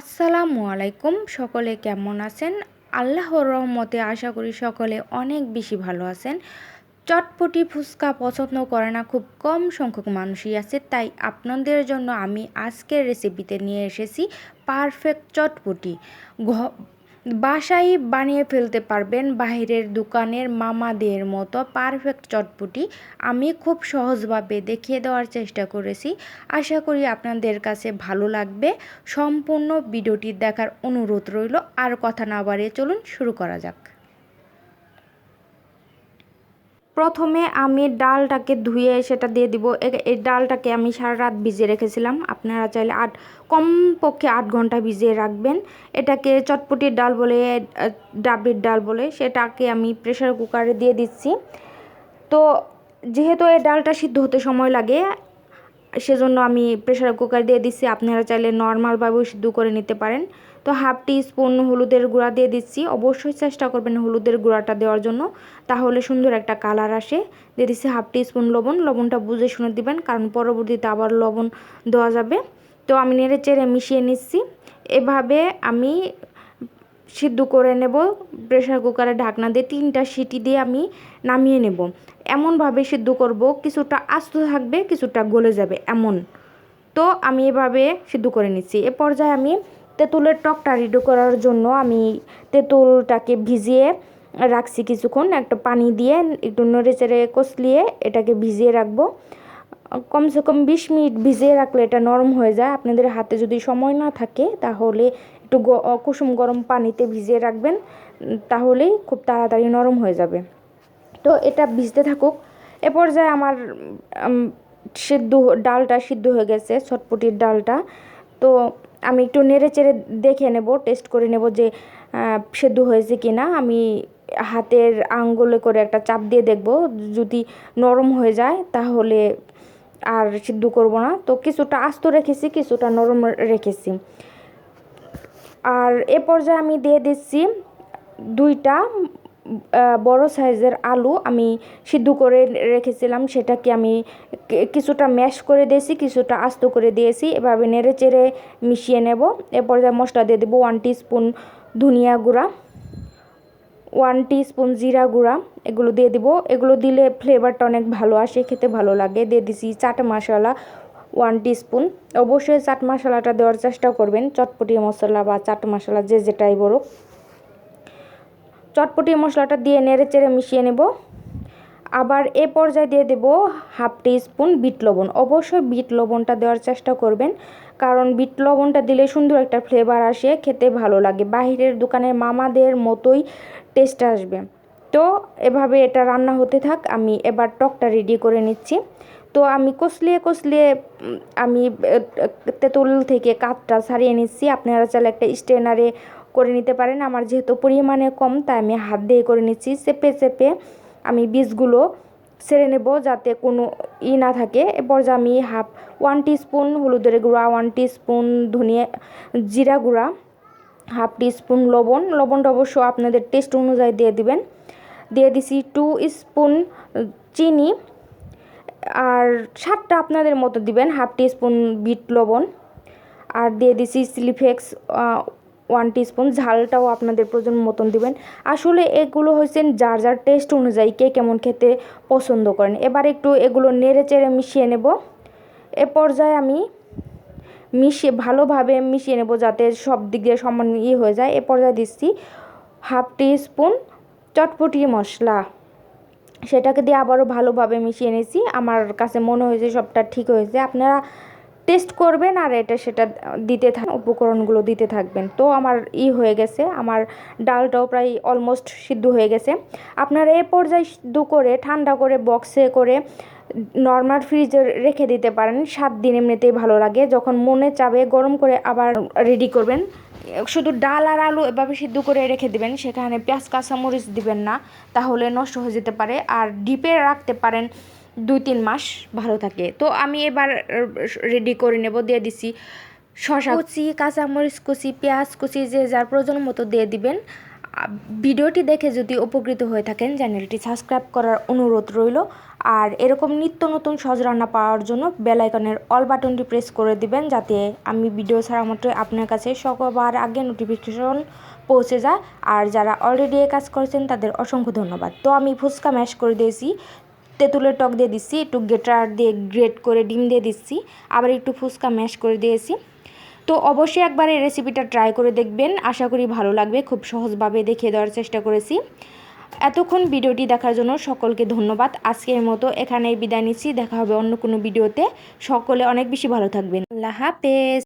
আসসালামু আলাইকুম। সকলে কেমন আছেন? আল্লাহর রহমতে আশা করি সকলে অনেক বেশি ভালো আছেন। চটপটি ফুচকা পছন্দ করে না খুব কম সংখ্যক মানুষই আছে, তাই আপনাদের জন্য আমি আজকের রেসিপিতে নিয়ে এসেছি পারফেক্ট চটপটি। বাসায় বানিয়ে ফেলতে পারবেন বাহিরের দোকানের মামাদের মতো পারফেক্ট চটপটি। আমি খুব সহজভাবে দেখিয়ে দেওয়ার চেষ্টা করেছি। আশা করি আপনাদের কাছে ভালো লাগবে। সম্পূর্ণ ভিডিওটি দেখার অনুরোধ রইল। আর কথা না বাড়িয়ে চলুন, শুরু করা যাক। প্রথমে আমি ডালটাকে ধুয়ে সেটা দিয়ে দিব। এই ডালটাকে আমি সারা রাত ভিজিয়ে রেখেছিলাম। আপনারা চাইলে আট কমপক্ষে আট ঘণ্টা ভিজিয়ে রাখবেন। এটাকে চটপটির ডাল বলে ডাবের ডাল বলে, সেটাকে আমি প্রেসার কুকারে দিয়ে দিচ্ছি। তো যেহেতু এই ডালটা সিদ্ধ হতে সময় লাগে, সেজন্য আমি প্রেসার কুকার দিয়ে দিচ্ছি। আপনারা চাইলে নর্মালভাবেও সিদ্ধ করে নিতে পারেন। তো হাফ টি স্পুন হলুদের গুঁড়া দিয়ে দিচ্ছি। অবশ্যই চেষ্টা করবেন হলুদের গুঁড়াটা দেওয়ার জন্য। তাহলে সুন্দর একটা কালার আসে। দিয়ে দিচ্ছি হাফ টি স্পুন লবণ। লবণটা বুঝে শুনে দিবেন, কারণ পরবর্তীতে আবার লবণ দেওয়া যাবে। তো আমি নেড়ে চেড়ে মিশিয়ে নিচ্ছি। এভাবে আমি সিদ্ধ করে নেব, প্রেসার কুকারে ঢাকনা দিয়ে তিনটা সিটি দিয়ে আমি নামিয়ে নেব। এমনভাবে সিদ্ধ করব, কিছুটা আস্ত থাকবে, কিছুটা গলে যাবে, এমন। তো আমি এভাবে সিদ্ধ করে নিচ্ছি। এ পর্যায়ে আমি তেঁতুলের টকটা রেডি করার জন্য আমি তেঁতুলটাকে ভিজিয়ে রাখছি কিছুক্ষণ, একটা পানি দিয়ে একটু নড়ে চেড়ে এটাকে ভিজিয়ে রাখব। কমসে কম বিশ মিনিট ভিজিয়ে রাখলে এটা নরম হয়ে যায়। আপনাদের হাতে যদি সময় না থাকে, তাহলে একটু কুসুম গরম পানিতে ভিজিয়ে রাখবেন, তাহলেই খুব তাড়াতাড়ি নরম হয়ে যাবে। তো এটা ভিজতে থাকুক। এ পর্যায়ে আমার সিদ্ধ ডালটা সিদ্ধ হয়ে গেছে, ছটপটির ডালটা। তো আমি একটু নেড়ে চেড়ে দেখে নেব টেস্ট করে নেব যে সেদ্ধ হয়েছে কি না আমি হাতের আঙ্গুলে করে একটা চাপ দিয়ে দেখব, যদি নরম হয়ে যায় তাহলে আর সিদ্ধ করব না। তো কিছুটা আস্ত রেখেছি, কিছুটা নরম রেখেছি। আর এ পর্যায়ে আমি দিয়ে দিচ্ছি দুইটা বড় সাইজের আলু আমি সিদ্ধ করে রেখেছিলাম। সেটাকে আমি কিছুটা ম্যাশ করে দিয়েছি, কিছুটা আস্ত করে দিয়েছি। এভাবে নেড়ে চেড়ে মিশিয়ে নেব। এরপর মশলা দিয়ে দেবো ওয়ান স্পুন ধনিয়া গুঁড়া ওয়ান স্পুন জিরা গুঁড়া, এগুলো দিয়ে দিব। এগুলো দিলে ফ্লেভারটা অনেক ভালো আসে, খেতে ভালো লাগে। দিয়ে দিছি চাট মশলা ওয়ান স্পুন অবশ্যই চাট মশলাটা দেওয়ার চেষ্টা করবেন। চটপটি মশলা বা চাট মশলা যে যেটাই বলুক। চটপটি মশলাটা দিয়ে নেড়ে চেড়ে মিশিয়ে নেব। আবার এ পর্যায়ে দিয়ে দেব হাফ টি স্পুন বিট লবণ। অবশ্যই বিট লবণটা দেওয়ার চেষ্টা করবেন, কারণ বিট লবণটা দিলে সুন্দর একটা ফ্লেভার আসে, খেতে ভালো লাগে। বাহিরের দোকানের মামাদের মতোই টেস্ট আসবে। তো এভাবে এটা রান্না হতে থাক, আমি এবার টকটা রেডি করে নিচ্ছি। তো আমি কষলিয়ে কষলিয়ে আমি তেঁতুল থেকে কাঠটা ছাড়িয়ে নিচ্ছি। আপনারা চাইলে একটা স্ট্রেনারে করে নিতে পারেন। আমার যেহেতু পরিমাণে কম, তাই আমি হাত দিয়ে করে নিচ্ছি। চেপে চেপে আমি বীজগুলো সেরে নেব যাতে কোনো ই না থাকে। এরপর যে আমি হাফ ওয়ান স্পুন হলুদের গুঁড়া ওয়ান স্পুন ধনিয়া জিরা গুঁড়া, হাফ স্পুন লবণ। লবণটা অবশ্য আপনাদের টেস্ট অনুযায়ী দিয়ে দিবেন। দিয়ে দিছি টু স্পুন চিনি আর সাতটা আপনাদের মতো দিবেন, হাফ স্পুন বিট লবণ। আর দিয়ে দিছি সিলিফ্লেক্স ওয়ান স্পুন ঝালটাও আপনাদের প্রয়োজন মতন দিবেন। আসলে এগুলো হয়েছেন যার যার টেস্ট অনুযায়ী কে কেমন খেতে পছন্দ করেন। এবার একটু এগুলো নেড়ে চেড়ে মিশিয়ে নেব। এ পর্যায়ে আমি মিশিয়ে ভালোভাবে মিশিয়ে নেব যাতে সব দিক দিয়ে সমান ইয়ে হয়ে যায়। এ পর্যায়ে দিচ্ছি হাফ টি স্পুন চটপটি মশলা। সেটাকে দিয়ে আবারও ভালোভাবে মিশিয়ে নিয়েছি। আমার কাছে মনে হয়েছে সবটা ঠিক হয়েছে। আপনারা টেস্ট করবেন আর এটা সেটা দিতে থাক, উপকরণগুলো দিতে থাকবেন। তো আমার ই হয়ে গেছে, আমার ডালটাও প্রায় অলমোস্ট সিদ্ধ হয়ে গেছে। আপনারা এ পর্যায়ে সিদ্ধ করে, ঠান্ডা করে বক্সে করে নর্মাল ফ্রিজে রেখে দিতে পারেন। সাত দিন এমনিতেই ভালো লাগে। যখন মনে চাবে, গরম করে আবার রেডি করবেন। শুধু ডাল আর আলু এভাবে সিদ্ধ করে রেখে দিবেন, সেখানে পেঁয়াজ, কাঁচামরিচ দিবেন না, তাহলে নষ্ট হয়ে যেতে পারে। আর ডিপে রাখতে পারেন দুই তিন মাস ভালো থাকে। তো আমি এবার রেডি করে নেব, দিয়ে দিছি শশা কুচি, কাঁচামরিচ কুচি, পেঁয়াজ কুচি, যে যার প্রয়োজন মতো দিয়ে দিবেন। ভিডিওটি দেখে যদি উপকৃত হয়ে থাকেন, চ্যানেলটি সাবস্ক্রাইব করার অনুরোধ রইল। আর এরকম নিত্য নতুন সহজ রান্না পাওয়ার জন্য বেল আইকনের অল বাটনটি প্রেস করে দিবেন, যাতে আমি ভিডিও ছাড়া মাত্রই আপনার কাছে সবার আগে নোটিফিকেশন পৌঁছে যায়। আর যারা অলরেডি কাজ করেছেন, তাদের অসংখ্য ধন্যবাদ। তো আমি ফুচকা ম্যাশ করে দিয়েছি। তেঁতুলের টক দিয়ে দিচ্ছি, একটু গেটার দিয়ে গ্রেট করে ডিম দিয়ে দিচ্ছি, আবার একটু ফুচকা ম্যাশ করে দিয়েছি। তো অবশ্যই একবার এই রেসিপিটা ট্রাই করে দেখবেন, আশা করি ভালো লাগবে, খুব সহজভাবে দেখিয়ে দেওয়ার চেষ্টা করেছি। এতক্ষণ ভিডিওটি দেখার জন্য সকলকে ধন্যবাদ, আজকের মতো এখানেই বিদায় নিচ্ছি, দেখা হবে অন্য কোনো ভিডিওতে, সকলে অনেক বেশি ভালো থাকবেন। আল্লাহ হাফেজ।